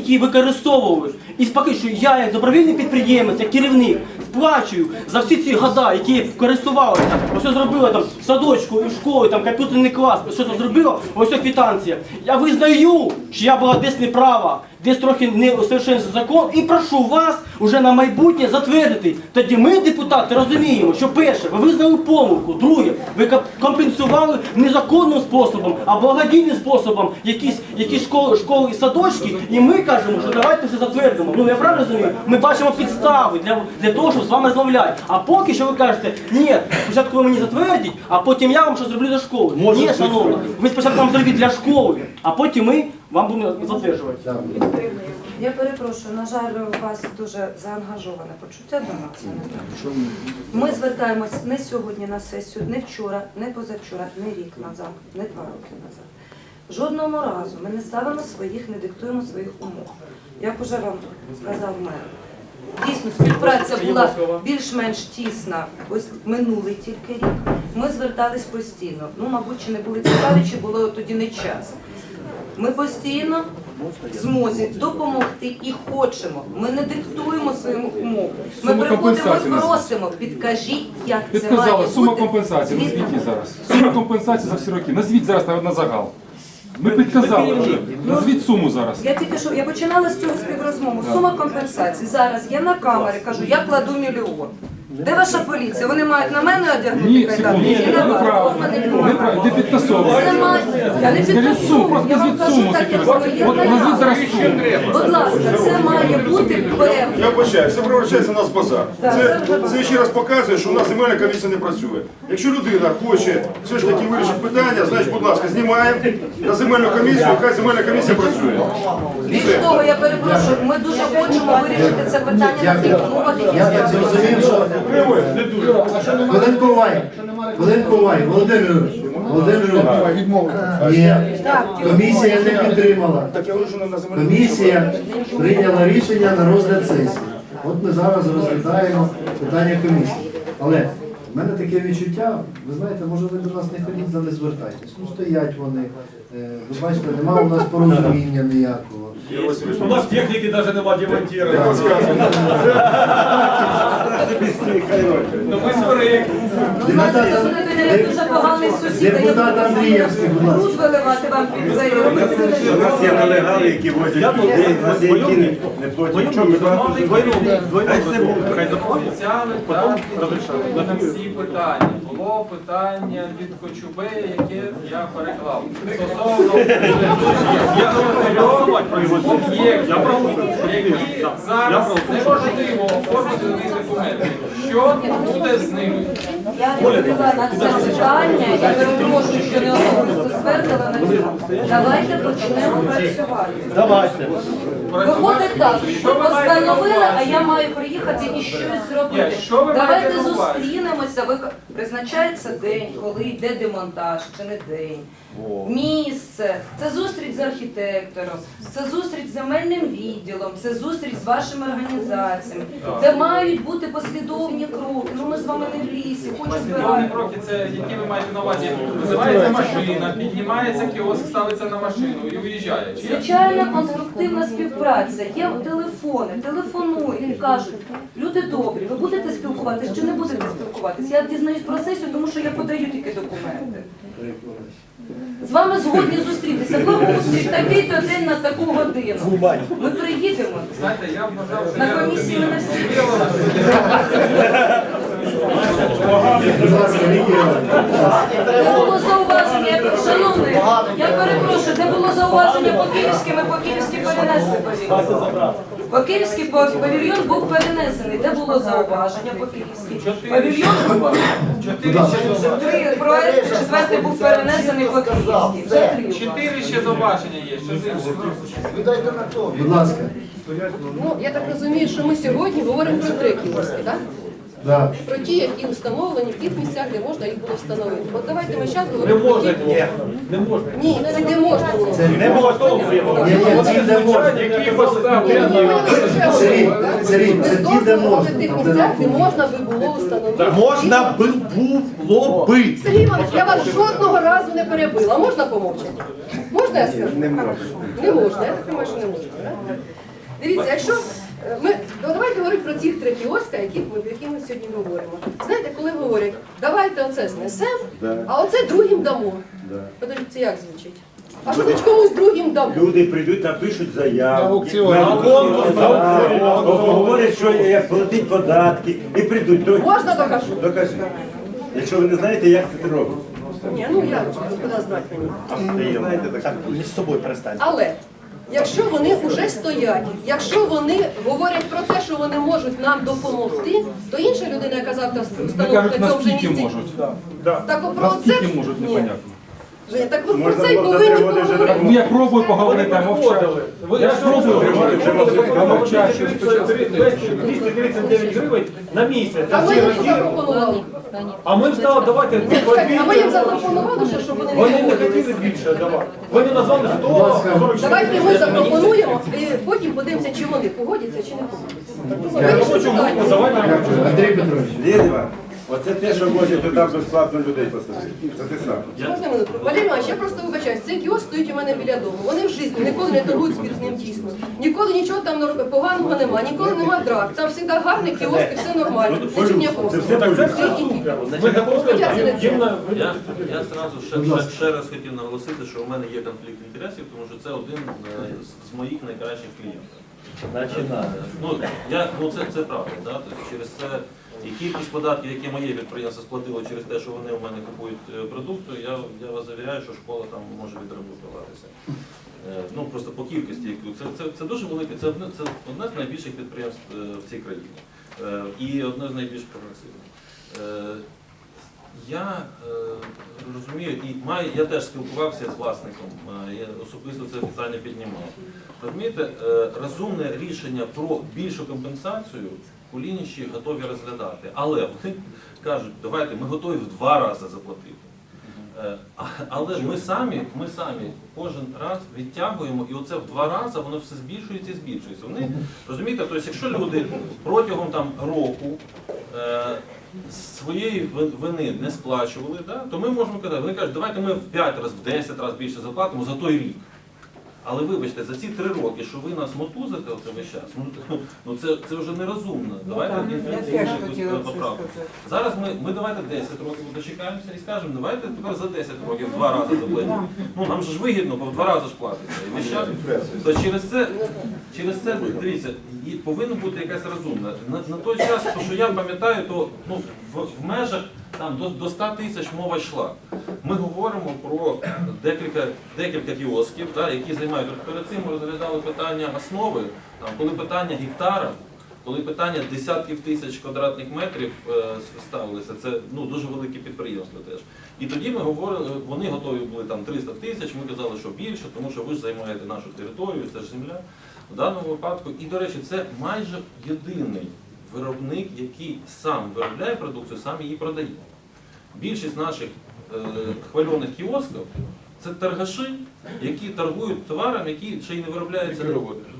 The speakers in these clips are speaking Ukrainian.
які використовують. І поки що я, як добровільний підприємець, як керівник, сплачую за всі ці года, які користувалися, ось зробила там в садочку і в школі, там комп'ютерний клас, що це зробило, ось це квитанція. Я визнаю, що я була десь неправа, десь трохи не усовершенствував закон, і прошу вас уже на майбутнє затвердити. Тоді ми, депутати, розуміємо, що перше, ви визнали помилку, друге, ви ком- компенсували незаконним способом, а благодійним способом якісь, якісь школи, школи і садочки, і ми кажемо, що давайте вже затвердимо. Ну я правильно розумію? Ми бачимо підстави для, для того, щоб з вами розмовляти. А поки що ви кажете, ні, спочатку ви мені затвердіть, а потім я вам щось зроблю для школи. ні, шановні, ви спочатку вам зробіть для школи, а потім ми вам будемо затверджувати. Я перепрошую, на жаль, у вас дуже заангажоване почуття до нас. Ми звертаємось не сьогодні на сесію, не вчора, не позавчора, не рік назад, не два роки назад. Жодного разу ми не ставимо своїх, не диктуємо своїх умов. Як уже вам сказав мер. Дійсно, співпраця була більш-менш тісна, ось минулий тільки рік. Ми звертались постійно. Ну, мабуть, чи не були цікаві, чи було тоді не час. Ми постійно в змозі допомогти і хочемо. Ми не диктуємо своїм умов. Ми Сума приходимо компенсації і просимо, підкажіть, як це має сума бути. компенсації, Згідно- назвіть її зараз. Сума компенсації за всі роки. Назвіть зараз на, на загал. Ми підказали вже. Назвіть суму зараз. Я тільки що я починала з цього співрозмову. Сума компенсації. Зараз я на камері кажу, я кладу мільйон. Де ваша поліція? Вони мають на мене одягнути Ні, на вас? В мене. Це має- Я не Скажіть суму, підтасовую, я вам назвіть кажу суму, так, як воно є От назвіть зараз суму. Будь ласка, це має бути певно. Я вибачаю, все превращається у нас в базар. Це, це ще раз показує, що у нас земельна комісія не працює. Якщо людина хоче все ж таки вирішити питання, значить, будь ласка, знімаємо на земельну комісію, хай земельна комісія працює. Більш того, я перепрошую, ми дуже хочемо вирішити це питання на тих умовах, які Я так зрозумів, що Хвилинку увай, хвилинку увай, Володимир Ігорович, Володимир Ігорович. Ні, комісія не підтримала. Комісія прийняла рішення на розгляд сесії. От ми зараз розглядаємо питання комісії. Але в мене таке відчуття, ви знаєте, може ви до нас не ходіть, за не звертайтесь. Ну стоять вони. Е, Ви бачите, немає у нас порозуміння ніякого. У нас техники даже нема демонтировать. дуже поганий сусід. Депутат Андрієвський, будь ласка. Тут виливати вам. У нас є нелегали, які возять людей, які не- платять. Чому ми Обіцяли на всі питання. Було питання від Кочубе, яке я переклав. Стосовно я говорю об'єкт, які зараз неможливо оформити документи. Що буде з ними? Я відповіла на це питання, я перепрошую, що не особисто звернула на нього. Давайте почнемо працювати. Давайте. Виходить так, Що постановили, а я маю приїхати і щось зробити. Що ви Давайте на увазі? зустрінемося. Ви призначається день, коли йде демонтаж, чи не день. Місце, це зустріч з архітектором, це зустріч з земельним відділом, це зустріч з вашими організаціями, де мають бути послідовні кроки. Ну ми з вами не в лісі, Послідовні збирати. кроки це які ви маєте на увазі? Визивається машина, піднімається кіоск, ставиться на машину і уїжджає. Чи як? Звичайна конструктивна співпраця. Є телефони, телефонують і кажуть, люди добрі, ви будете спілкуватись чи не будете спілкуватись? Я дізнаюсь про сесію, тому що я подаю тільки документи. З вами згодні зустрітися. Благоустрій, такий-то день на таку годину. Ми приїдемо. Знаєте, я вважав, що На я комісії ми не всі. Де було зауваження, я- шановний, я перепрошую, де було зауваження по київськи, ми по київськи перенесли павільйон. По київськи пав- павільйон був перенесений. Де було зауваження по київськи? Павільйон зауваження. Три проекти, четвертий був перенесений. Вже три. Чотири ще зауваження є. Що з іншим? Будь ласка. Ну, я так розумію, що ми сьогодні говоримо про три кіоски, так? Да. Про ті, які встановлені в тих місцях, де можна їх було встановити. От давайте ми зараз говоримо про ті. Не можна. Ні, це де можна було. Це не Ні, ні, ці де можна. Які поставлені? Сергій, Сергій, це ті, де можна. В тих місцях, де не можна би було встановити. Можна було би. Сергій Іванович, я вас жодного разу не перебила. Можна помовчати? Можна я скажу? Не можна. Не можна, я так думаю, що не можна. Дивіться, якщо ми ну, давайте говорити про ці три кіоска, яких ми, про які ми сьогодні говоримо. Знаєте, коли говорять, давайте оце знесемо, Да. а оце другим дамо. Да. Подивіться, це як звучить? А що значить комусь другим дамо? Люди прийдуть, напишуть заяву. На аукціоні. На аукціоні. Так, Говорять, що як платить податки і прийдуть. То- Можна докажу? Докажи. Якщо ви не знаєте, як це робиться. Ні, ну я куди знати мені. Знаєте, так. Між собою перестаньте. Але якщо вони вже стоять, якщо вони говорять про те, що вони можуть нам допомогти, то інша людина, яка завтра Вони встановить на цьому вже місці. можуть. Так про це Наскільки можуть, непонятно. Женя, так от про Можна це й було за повинні три роки вже поговорити. Ну я пробую поговорити, а мовчать. Я спробую говорити, а мовчать. 239 гривень на місяць. А ми їм запропонували. А ми сказали, давайте А ми їм запропонували, що щоб вони Вони не хотіли більше давати. Вони назвали 144. Давайте ми запропонуємо і потім подивимося, чи вони погодяться, чи не погодяться. Вирішимо питання. Андрій Петрович. Лєдова, оце те, що возять туди безплатно людей посадити. Це те саме. Можна минутку? Валерій Іванович, я просто вибачаюсь, цей кіоск стоїть у мене біля дому. Вони в житті ніколи не торгують спіртним тісно. Ніколи нічого там не- поганого нема, ніколи нема драк. Там завжди гарний кіоск і все нормально. Ніякого. Це все Так. Ми готові не їм на Я, я зразу ще, ще, ще раз хотів наголосити, що у мене є конфлікт інтересів, тому що це один е, з- з моїх найкращих клієнтів. Е, Ну, я, ну це, це правда, да? тобто через це і кількість податків, які моє підприємство сплатило через те, що вони у мене купують е, продукцію, я, я вас завіряю, що школа там може відремонтуватися. Е, Ну просто по кількості, яку це, це, це дуже велике, це одне, це одне з найбільших підприємств е, в цій країні і одне з найбільш прогресивних. Я розумію, і маю, я теж спілкувався з власником, я особисто це питання піднімав. Розумієте, розумне рішення про більшу компенсацію кулініші готові розглядати. Але вони кажуть, давайте ми готові в два рази заплатити. Е, Але ми самі, ми самі кожен раз відтягуємо, і оце в два рази воно все збільшується і збільшується. Вони розумієте, тобто, якщо люди протягом там року е, своєї вини не сплачували, да, то ми можемо казати, вони кажуть, давайте ми в 5 разів, в 10 разів більше заплатимо за той рік. Але вибачте, за ці три роки, що ви нас мотузите оце весь час, ну, ну це, це вже нерозумно. Давайте інфляційну якусь поправку. Зараз ми, ми давайте 10 років дочекаємося і скажемо, давайте тепер за 10 років два рази заплатимо. Ну нам же ж вигідно, бо в два рази ж платиться. І весь час. То через це, через це дивіться, і повинна бути якась розумна. На, на той час, то, що я пам'ятаю, то ну, в, в межах там до, до 100 тисяч мова йшла. Ми говоримо про декілька, декілька кіосків, да, які займають. Перед цим ми розглядали питання основи, там, коли питання гектара, коли питання десятків тисяч квадратних метрів е, ставилися, це ну, дуже велике підприємство теж. І тоді ми говорили, вони готові були там 300 тисяч, ми казали, що більше, тому що ви ж займаєте нашу територію, це ж земля. В даному випадку, і до речі, це майже єдиний виробник, який сам виробляє продукцію, сам її продає. Більшість наших е, хвальоних кіосків це торгаші, які торгують товаром, які ще й не виробляються.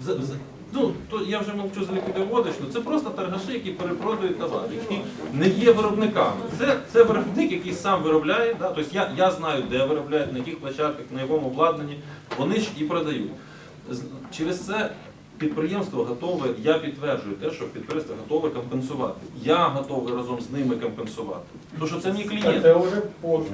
В- в- Ну, то я вже мовчу за ліквідоводочну, це просто торгаші, які перепродають товар, які не є виробниками. Це, це виробник, який сам виробляє. Да? Тобто я, я знаю, де виробляють, на яких площадках, на якому обладнанні, вони ж і продають. Через це підприємство готове, я підтверджую те, що підприємство готове компенсувати. Я готовий разом з ними компенсувати. Тому що це мій клієнт. Це вже пост.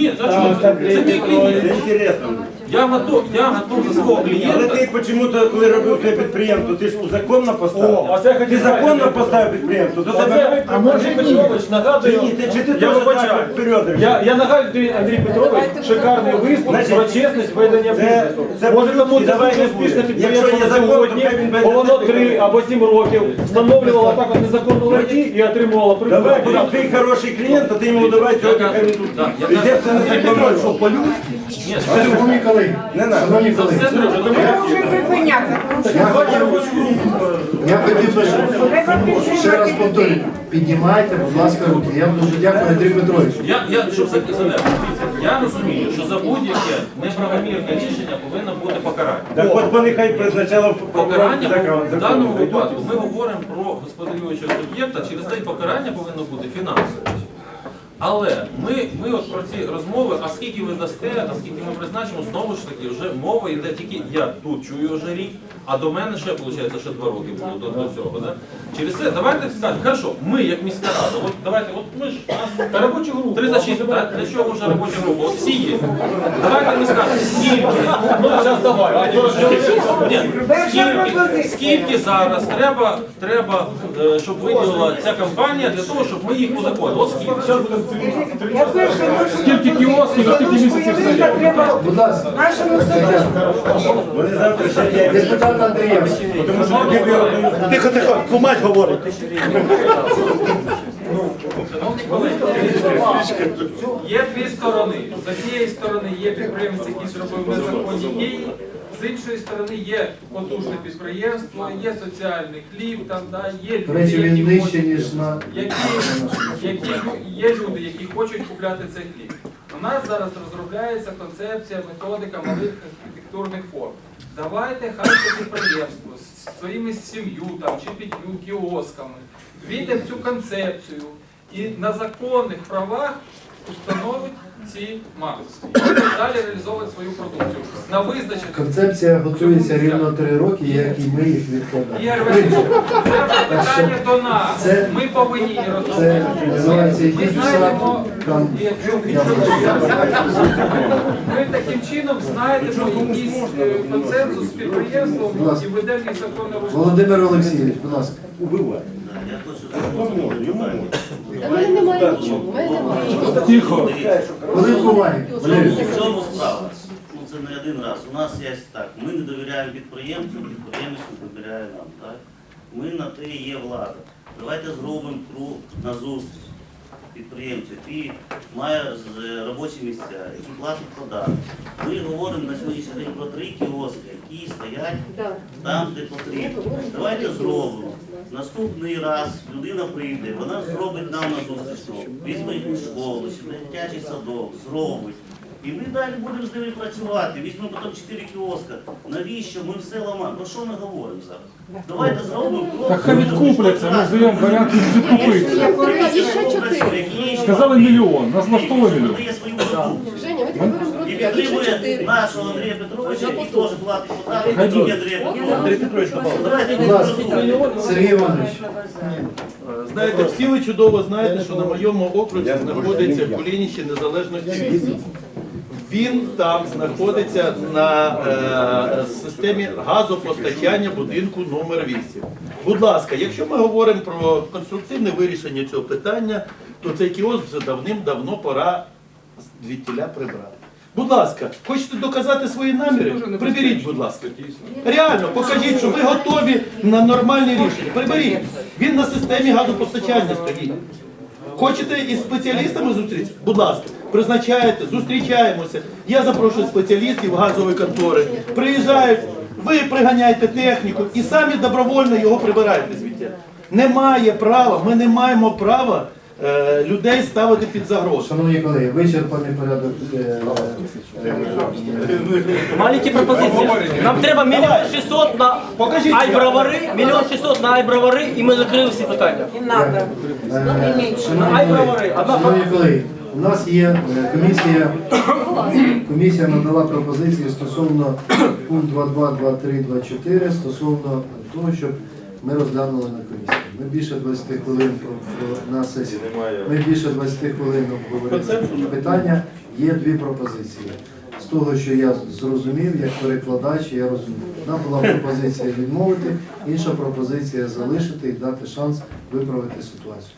Ні, за чого? Це, мій клієнт. інтересно. Я готов, я готов за свого Але клієнта. ти чому-то, коли робив те підприємство, ти ж законно О, поставив. а це я Ти законно поставив підприємство. То тебе Оце Андрій Петрович Чи нагадує. ні, ти- чи ти Я теж вибачаю. так? Я, я нагадую, тобі, Андрій Петрович, шикарний виступ Значить, про чесність ведення це- бізнесу. це Може тому це давай не успішне будемо. підприємство на закон, сьогодні, то буде воно такий. 3 або 7 років встановлювало так от незаконно ларьки і отримувало Давай, прибуток. бо ти хороший клієнт, то ти йому давай сьогодні я Іде все Петрович, незаконно. що по-людськи? Ні, Шановні колеги, Не надо. шановні колеги, я хотів би ще- ще раз повторюю, піднімайте, будь ласка, руки. Я вам дуже дякую, Андрій Петрович. Я, я, щоб завершити, я розумію, що за будь-яке неправомірне рішення повинно бути покарання. Так от вони хай призначали Покарання в даному випадку ми говоримо про господарюючого суб'єкта, через це й покарання повинно бути фінансове. Але ми, ми от про ці розмови, а скільки ви дасте, а скільки ми призначимо, знову ж таки, вже мова йде тільки я тут чую вже рік, а до мене ще виходить, ще два роки було до, до цього. Да? Через це давайте скажемо, хорошо, ми як міська рада, от давайте, от ми ж у нас Та робочу групу. 36, та, для чого вже робоча група? От всі є. Давайте ми скажемо, скільки. Ну, зараз давай. Ні, скільки, скільки зараз треба, треба, е, щоб виділила ця компанія для того, щоб ми їх узаконили? От скільки. Скільки кіосків, за скільки місяців стоять? Будь ласка, Нашому суду. Вони завтра сидять. депутат Андрієв. Тихо, тихо, кумать говорить. Є дві сторони. З однієї сторони є підприємець, який зробив незаконні дії, з іншої сторони є потужне підприємство, є соціальний хліб, там, да, є речі, люди, він які нижче, ніж на які, які є люди, які хочуть купляти цей хліб. У нас зараз розробляється концепція, методика малих архітектурних форм. Давайте хай це підприємство з своїми сім'ю там чи п'ятью кіосками війде в цю концепцію і на законних правах установить ці марки. І далі реалізовувати свою продукцію. На визначених концепція готується рівно три роки, як і ми їх відкладаємо. Ігор Васильович, це питання до нас. Це- Ми повинні її Це розробити. називається Ми якийсь знаємо, там. і ми таким чином знайдемо якийсь е, консенсус з підприємством і ведемо їх законне. Володимир Олексійович, будь У мене немає нічого, у мене немає нічого. Тихо. Коли буває? В цьому справа. Ну це не один раз. У нас є так. Ми не довіряємо підприємцю, підприємець не довіряє нам. Так? Ми на те і є влада. Давайте зробимо круг на зустріч підприємцю, який має робочі місця, який платить податки. Ми говоримо на сьогоднішній день про три кіоски, які стоять там, де потрібно. Давайте зробимо. Наступний раз людина прийде, вона зробить нам на зустріч. Візьме їх у школу, чи дитячий садок, зробить. І ми далі будемо з ними працювати. Візьмемо потім чотири кіоска. Навіщо? Ми все ламаємо. Про що ми говоримо зараз? Давайте зробимо крок. Так хай відкупляться, ми здаємо варіант відкупитися. І. Сказали мільйон, нас влаштовує мільйон. Дає свою продукцію. Женя, ми тебе беремо І проти, а ще підтримує нашого Андрія Петровича, який теж платить податки, тільки. Андрія Петровича. Сергій Іванович. Знаєте, всі ви чудово знаєте, що на моєму окрузі знаходиться Кулініще Незалежності 8. Він там знаходиться на е, системі газопостачання будинку номер 8. Будь ласка, якщо ми говоримо про конструктивне вирішення цього питання, то цей кіоск вже давним-давно пора звідтіля прибрати. Будь ласка, хочете доказати свої наміри? Приберіть, будь ласка. Реально, покажіть, що ви готові на нормальні рішення. Приберіть. Він на системі газопостачання стоїть. Хочете із спеціалістами зустрітися? Будь ласка, призначаєте, зустрічаємося. Я запрошую спеціалістів газової контори. Приїжджають, ви приганяєте техніку і самі добровольно його прибираєте звідти. Немає права, ми не маємо права людей ставити під загрозу. Шановні колеги, вичерпаний порядок. е, е, Маленькі пропозиції. Нам треба мільйон шістсот на Покажіть. айбровари, мільйон шістсот на айбровари, і ми закрили всі питання. е, бровари, Шановні колеги, у нас є е, комісія, комісія надала пропозиції стосовно пункт 2.2, 2.3, 2.4 стосовно того, щоб ми розглянули на комісії. Ми більше 20 хвилин про, про- на сесії. Ми більше 20 хвилин обговорили питання. Є дві пропозиції. З того, що я зрозумів, як перекладач, я розумію. Одна була пропозиція відмовити, інша пропозиція залишити і дати шанс виправити ситуацію.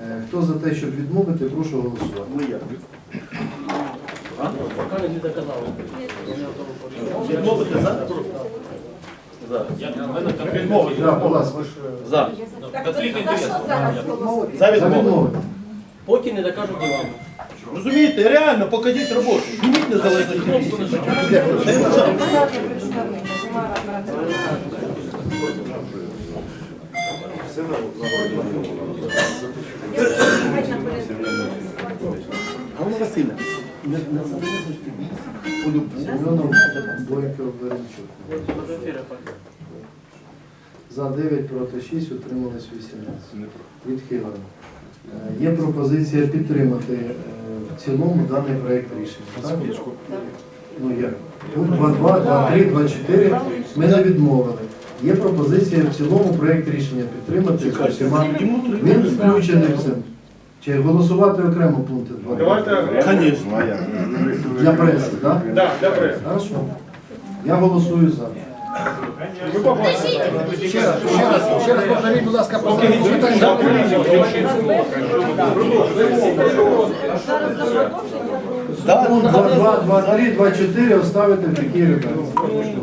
Е, Хто за те, щоб відмовити, прошу голосувати. Відмовити за? Да, будь ласка. За. Конфлікт інтересів. За За відмову. Поки не докажуть ділами. Розумієте, реально, покажіть роботу. Зніміть представник, раціонального. Галина Васильівна, Семенов Бойко. За 9 проти 6 утримались 18. Відхилено. Є пропозиція підтримати е, в цілому даний проєкт рішення. Так? Ну як? Пункт 2.2, 2.3, 2.4 ми не відмовили. Є пропозиція в цілому проєкт рішення підтримати. Він включений в це. Чи голосувати окремо пункти 2? Звісно. Для преси, так? Да, для преси. Хорошо. Я голосую за. Ще раз, ще раз, ще раз повторіть, будь ласка, по питання. Пункт 2, 2, 3, 2, 4 оставити в такій редакції.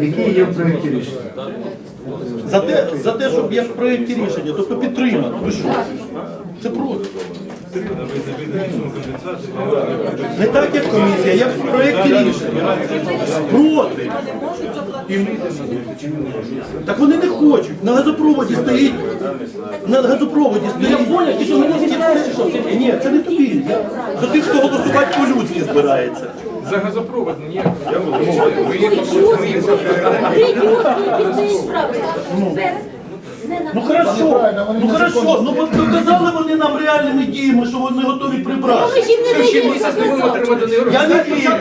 Які є в проєкті рішення? За те, за те, щоб як в проєкті рішення, тобто підтримати. Ви що? Це проти. Не так, як комісія, як в проєкті рішення. Проти. Так вони не хочуть. На газопроводі стоїть. На газопроводі стоїть. Ти що мене це? Ні, це не тобі. До тих, хто голосувати по-людськи збирається. За газопровод ніяк. Ну хорошо, ну хорошо, ну от доказали вони нам реальними діями, що вони готові прибрати. Отримати Я не вірю.